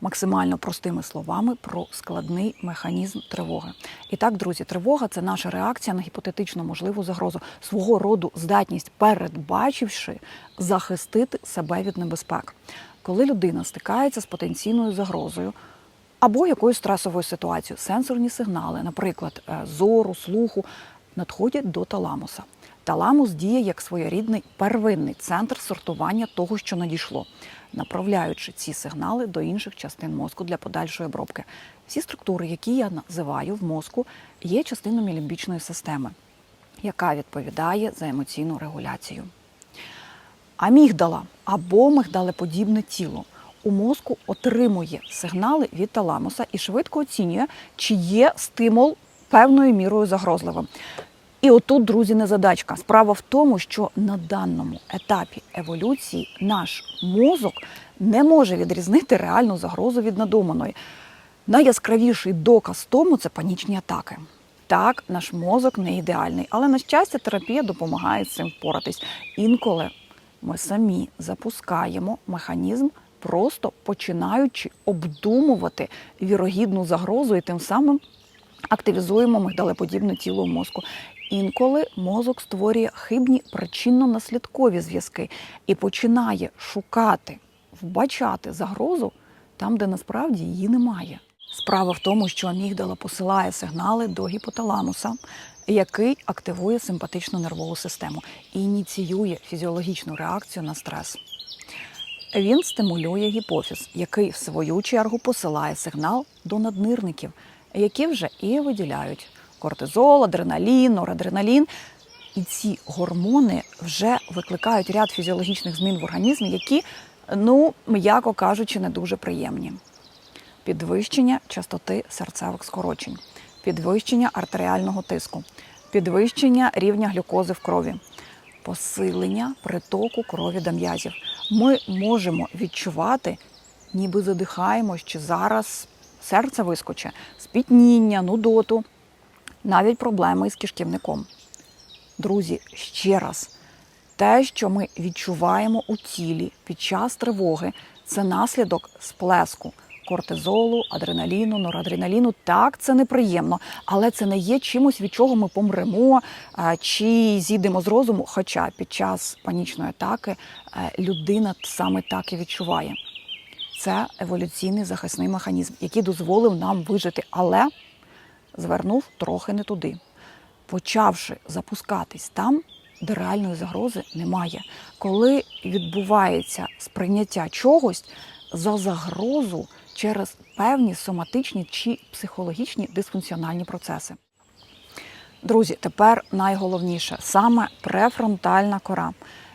максимально простими словами про складний механізм тривоги. І так, друзі, тривога це наша реакція на гіпотетично можливу загрозу, свого роду здатність, передбачивши, захистити себе від небезпек. Коли людина стикається з потенційною загрозою, або якоюсь стресовою ситуацією. Сенсорні сигнали, наприклад, е, зору, слуху, надходять до таламуса. Таламус діє як своєрідний первинний центр сортування того, що надійшло, направляючи ці сигнали до інших частин мозку для подальшої обробки. Всі структури, які я називаю в мозку, є частинами лімбічної системи, яка відповідає за емоційну регуляцію. Амігдала або мигдалеподібне тіло у мозку отримує сигнали від таламуса і швидко оцінює, чи є стимул певною мірою загрозливим. І отут, друзі, не задачка. Справа в тому, що на даному етапі еволюції наш мозок не може відрізнити реальну загрозу від надуманої. Найяскравіший доказ тому це панічні атаки. Так, наш мозок не ідеальний, але на щастя, терапія допомагає цим впоратись. Інколи ми самі запускаємо механізм, просто починаючи обдумувати вірогідну загрозу і тим самим активізуємо мигдалеподібне тіло в мозку. Інколи мозок створює хибні причинно-наслідкові зв'язки і починає шукати, вбачати загрозу там, де насправді її немає. Справа в тому, що амігдала посилає сигнали до гіпоталамуса, який активує симпатичну нервову систему і ініціює фізіологічну реакцію на стрес. Він стимулює гіпофіз, який в свою чергу посилає сигнал до наднирників, які вже і виділяють кортизол, адреналін, норадреналін. І ці гормони вже викликають ряд фізіологічних змін в організмі, які, ну м'яко кажучи, не дуже приємні. Підвищення частоти серцевих скорочень, підвищення артеріального тиску, підвищення рівня глюкози в крові, посилення притоку крові до м'язів. Ми можемо відчувати, ніби задихаємось, чи зараз серце вискоче, спітніння, нудоту, навіть проблеми із кишківником. Друзі, ще раз, те, що ми відчуваємо у тілі під час тривоги, це наслідок сплеску кортизолу, адреналіну, норадреналіну. Так, це неприємно, але це не є чимось, від чого ми помремо чи зійдемо з розуму. Хоча під час панічної атаки е, людина саме так і відчуває. Це еволюційний захисний механізм, який дозволив нам вижити, але звернув трохи не туди. Почавши запускатись там, де реальної загрози немає. Коли відбувається сприйняття чогось за загрозу через певні соматичні чи психологічні дисфункціональні процеси. Друзі, тепер найголовніше саме префронтальна кора,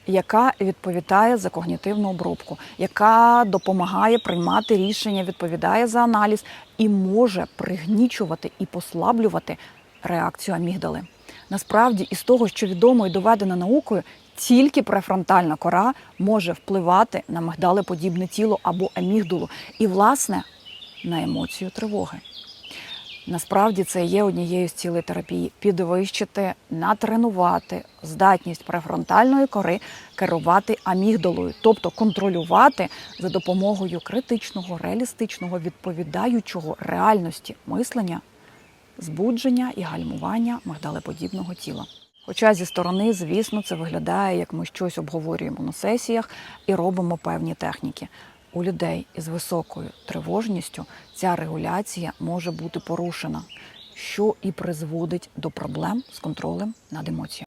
яка відповідає за когнітивну обробку, яка допомагає приймати рішення, відповідає за аналіз і може пригнічувати і послаблювати реакцію амігдали. Насправді, із того, що відомо і доведено наукою, тільки префронтальна кора може впливати на мигдалеподібне тіло або амігдалу, і, власне, на емоцію тривоги. Насправді це є однією з цілей терапії підвищити, натренувати здатність префронтальної кори керувати амігдалою, тобто контролювати за допомогою критичного, реалістичного, відповідаючого реальності мислення, збудження і гальмування мигдалеподібного тіла. Хоча зі сторони, звісно, це виглядає, як ми щось обговорюємо на сесіях і робимо певні техніки. У людей із високою тривожністю ця регуляція може бути порушена, що і призводить до проблем з контролем над емоціями.